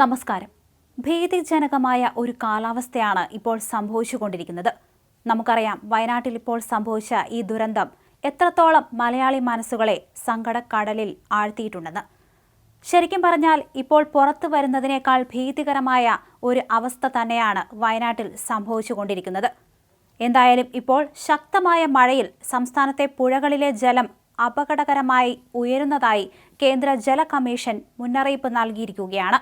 നമസ്കാരം. ഭീതിജനകമായ ഒരു കാലാവസ്ഥയാണ് ഇപ്പോൾ സംഭവിച്ചുകൊണ്ടിരിക്കുന്നത്. നമുക്കറിയാം വയനാട്ടിൽ ഇപ്പോൾ സംഭവിച്ച ഈ ദുരന്തം എത്രത്തോളം മലയാളി മനസ്സുകളെ സങ്കടക്കടലിൽ ആഴ്ത്തിയിട്ടുണ്ടെന്ന്. ശരിക്കും പറഞ്ഞാൽ ഇപ്പോൾ പുറത്തു വരുന്നതിനേക്കാൾ ഭീതികരമായ ഒരു അവസ്ഥ തന്നെയാണ് വയനാട്ടിൽ സംഭവിച്ചുകൊണ്ടിരിക്കുന്നത്. എന്തായാലും ഇപ്പോൾ ശക്തമായ മഴയിൽ സംസ്ഥാനത്തെ പുഴകളിലെ ജലം അപകടകരമായി ഉയരുന്നതായി കേന്ദ്ര ജല കമ്മീഷൻ മുന്നറിയിപ്പ് നൽകിയിരിക്കുകയാണ്.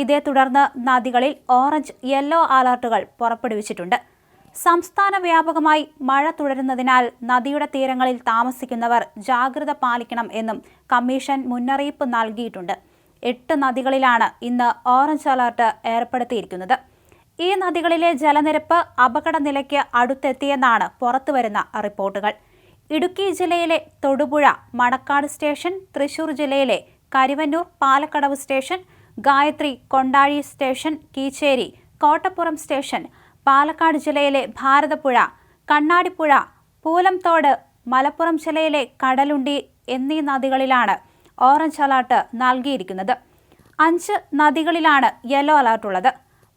ഇതേ തുടർന്ന് നദികളിൽ ഓറഞ്ച് യെല്ലോ അലർട്ടുകൾ പുറപ്പെടുവിച്ചിട്ടുണ്ട്. സംസ്ഥാന വ്യാപകമായി മഴ തുടരുന്നതിനാൽ നദിയുടെ തീരങ്ങളിൽ താമസിക്കുന്നവർ ജാഗ്രത പാലിക്കണം എന്നും കമ്മീഷൻ മുന്നറിയിപ്പ് നൽകിയിട്ടുണ്ട്. എട്ട് നദികളിലാണ് ഇന്ന് ഓറഞ്ച് അലർട്ട് ഏർപ്പെടുത്തിയിരിക്കുന്നത്. ഈ നദികളിലെ ജലനിരപ്പ് അപകട നിലയ്ക്ക് അടുത്തെത്തിയെന്നാണ് പുറത്തുവരുന്ന റിപ്പോർട്ടുകൾ. ഇടുക്കി ജില്ലയിലെ തൊടുപുഴ മണക്കാട് സ്റ്റേഷൻ തൃശൂർ ജില്ലയിലെ Karivannur Palakkadavu station Gayathri Kondazhy station Keecheri Kottappuram station Palakkad ജില്ലയിലെ ഭാരതപ്പുഴ കണ്ണാടിപ്പുഴ പൂലംതോട് മലപ്പുറം ജില്ലയിലെ കടലുണ്ടി എന്നീ നദികളിലാണ് ഓറഞ്ച് അലർട്ട് നൽകിയിരിക്കുന്നത്. അഞ്ച് നദികളിലാണ് യെല്ലോ അലർട്ട് ഉള്ളത്.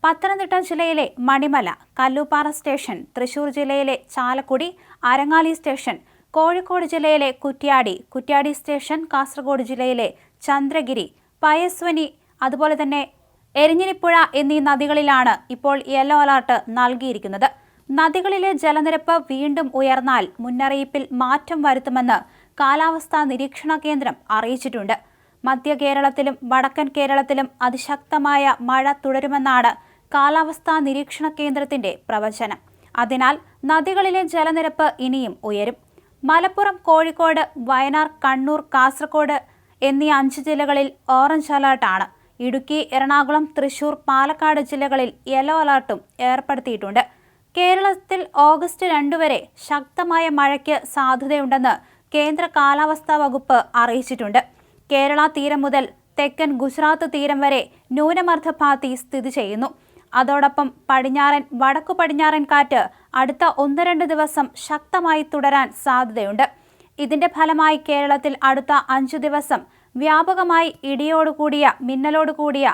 പത്തനംതിട്ട ജില്ലയിലെ മണിമല കല്ലുപാറ സ്റ്റേഷൻ തൃശൂർ ജില്ലയിലെ ചാലക്കുടി അരങ്ങാലി സ്റ്റേഷൻ കോഴിക്കോട് ജില്ലയിലെ കുറ്റ്യാടി കുറ്റ്യാടി സ്റ്റേഷൻ കാസർഗോഡ് ജില്ലയിലെ ചന്ദ്രഗിരി പയസ്വനി അതുപോലെ തന്നെ എരിഞ്ഞിനിപ്പുഴ എന്നീ നദികളിലാണ് ഇപ്പോൾ യെല്ലോ അലർട്ട് നൽകിയിരിക്കുന്നത്. നദികളിലെ ജലനിരപ്പ് വീണ്ടും ഉയർന്നാൽ മുന്നറിയിപ്പിൽ മാറ്റം വരുത്തുമെന്ന് കാലാവസ്ഥാ നിരീക്ഷണ കേന്ദ്രം അറിയിച്ചിട്ടുണ്ട്. മധ്യ കേരളത്തിലും വടക്കൻ കേരളത്തിലും അതിശക്തമായ മഴ തുടരുമെന്നാണ് കാലാവസ്ഥാ നിരീക്ഷണ കേന്ദ്രത്തിന്റെ പ്രവചനം. അതിനാൽ നദികളിലെ ജലനിരപ്പ് ഇനിയും ഉയരും. മലപ്പുറം കോഴിക്കോട് വയനാർ കണ്ണൂർ കാസർഗോഡ് എന്നീ അഞ്ച് ജില്ലകളിൽ ഓറഞ്ച് അലർട്ടാണ്. ഇടുക്കി എറണാകുളം തൃശൂർ പാലക്കാട് ജില്ലകളിൽ യെല്ലോ അലർട്ടും ഏർപ്പെടുത്തിയിട്ടുണ്ട്. കേരളത്തിൽ ഓഗസ്റ്റ് രണ്ട് വരെ ശക്തമായ മഴയ്ക്ക് സാധ്യതയുണ്ടെന്ന് കേന്ദ്ര കാലാവസ്ഥാ വകുപ്പ് അറിയിച്ചിട്ടുണ്ട്. കേരള തീരം മുതൽ തെക്കൻ ഗുജറാത്ത് തീരം വരെ ന്യൂനമർദ്ദപാത്തി സ്ഥിതി ചെയ്യുന്നു. അതോടൊപ്പം പടിഞ്ഞാറൻ വടക്കു പടിഞ്ഞാറൻ കാറ്റ് അടുത്ത ഒന്ന് രണ്ട് ദിവസം ശക്തമായി തുടരാൻ സാധ്യതയുണ്ട്. ഇതിന്റെ ഫലമായി കേരളത്തിൽ അടുത്ത അഞ്ചു ദിവസം വ്യാപകമായി ഇടിയോടുകൂടിയ മിന്നലോടുകൂടിയ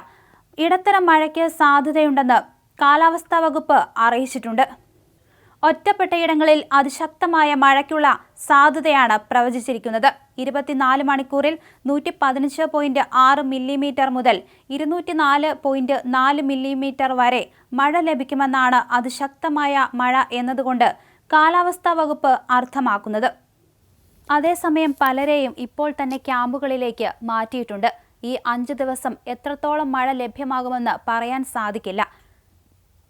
ഇടത്തരം മഴയ്ക്ക് സാധ്യതയുണ്ടെന്ന് കാലാവസ്ഥാ വകുപ്പ് അറിയിച്ചിട്ടുണ്ട്. ഒറ്റപ്പെട്ടയിടങ്ങളിൽ അതിശക്തമായ മഴയ്ക്കുള്ള സാധ്യതയാണ് പ്രവചിച്ചിരിക്കുന്നത്. ഇരുപത്തിനാല് മണിക്കൂറിൽ നൂറ്റി പതിനഞ്ച് പോയിന്റ് ആറ് മില്ലിമീറ്റർ മുതൽ ഇരുന്നൂറ്റി നാല് പോയിന്റ് നാല് മില്ലിമീറ്റർ വരെ മഴ ലഭിക്കുമെന്നാണ് അതിശക്തമായ മഴ എന്നതുകൊണ്ട് കാലാവസ്ഥാ വകുപ്പ് അർത്ഥമാക്കുന്നത്. അതേസമയം പലരെയും ഇപ്പോൾ തന്നെ ക്യാമ്പുകളിലേക്ക് മാറ്റിയിട്ടുണ്ട്. ഈ അഞ്ച് ദിവസം എത്രത്തോളം മഴ ലഭ്യമാകുമെന്ന് പറയാൻ സാധിക്കില്ല.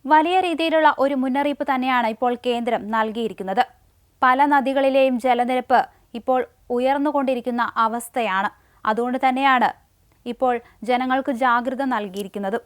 വലിയ രീതിയിലുള്ള ഒരു മുന്നറിയിപ്പ് തന്നെയാണ് ഇപ്പോൾ കേന്ദ്രം നൽകിയിരിക്കുന്നത്. പല നദികളിലെയും ജലനിരപ്പ് ഇപ്പോൾ ഉയർന്നുകൊണ്ടിരിക്കുന്ന അവസ്ഥയാണ്. അതുകൊണ്ട് തന്നെയാണ് ഇപ്പോൾ ജനങ്ങൾക്ക് ജാഗ്രത നൽകിയിരിക്കുന്നത്.